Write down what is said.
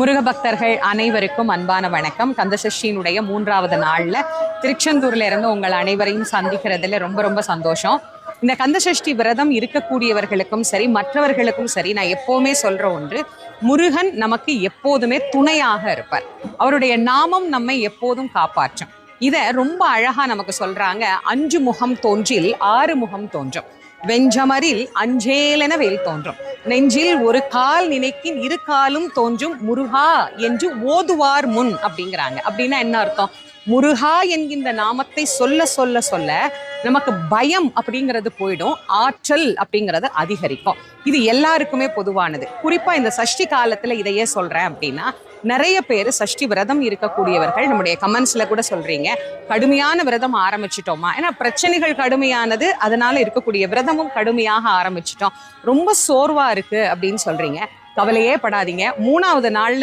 முருக பக்தர்கள் அனைவருக்கும் அன்பான வணக்கம். கந்தசஷ்டியினுடைய மூன்றாவது நாள்ல திருச்செந்தூர்ல இருந்து உங்கள் அனைவரையும் சந்திக்கிறதுல ரொம்ப ரொம்ப சந்தோஷம். இந்த கந்தசஷ்டி விரதம் இருக்கக்கூடியவர்களுக்கும் சரி மற்றவர்களுக்கும் சரி நான் எப்போவுமே சொல்ற ஒன்று முருகன் நமக்கு எப்போதுமே துணையாக இருப்பார். அவருடைய நாமம் நம்மை எப்போதும் காப்பாற்றும். இதை ரொம்ப அழகா நமக்கு சொல்றாங்க அஞ்சு முகம் தோன்றில் ஆறு முகம் தோன்றும். வெஞ்சமரில் அஞ்சேலென வெயில் தோன்றும். நெஞ்சில் ஒரு கால் நினைக்கின் இரு காலும் தோன்றும் முருகா என்று ஓதுவார் முன் அப்படிங்கிறாங்க. அப்படின்னா என்ன அர்த்தம்? முருகா என்கின்ற நாமத்தை சொல்ல சொல்ல சொல்ல நமக்கு பயம் அப்படிங்கிறது போயிடும் ஆற்றல் அப்படிங்கிறது அதிகரிக்கும். இது எல்லாருக்குமே பொதுவானது. குறிப்பாக இந்த சஷ்டி காலத்தில் இதையே சொல்றேன் அப்படின்னா நிறைய பேர் சஷ்டி விரதம் இருக்கக்கூடியவர்கள் நம்முடைய கமெண்ட்ஸ்ல கூட சொல்றீங்க கடுமையான விரதம் ஆரம்பிச்சிட்டோமா? ஏன்னா பிரச்சனைகள் கடுமையானது அதனால இருக்கக்கூடிய விரதமும் கடுமையாக ஆரம்பிச்சிட்டோம். ரொம்ப சோர்வா இருக்கு அப்படின்னு சொல்றீங்க. கவலையே படாதீங்க. மூணாவது நாள்ல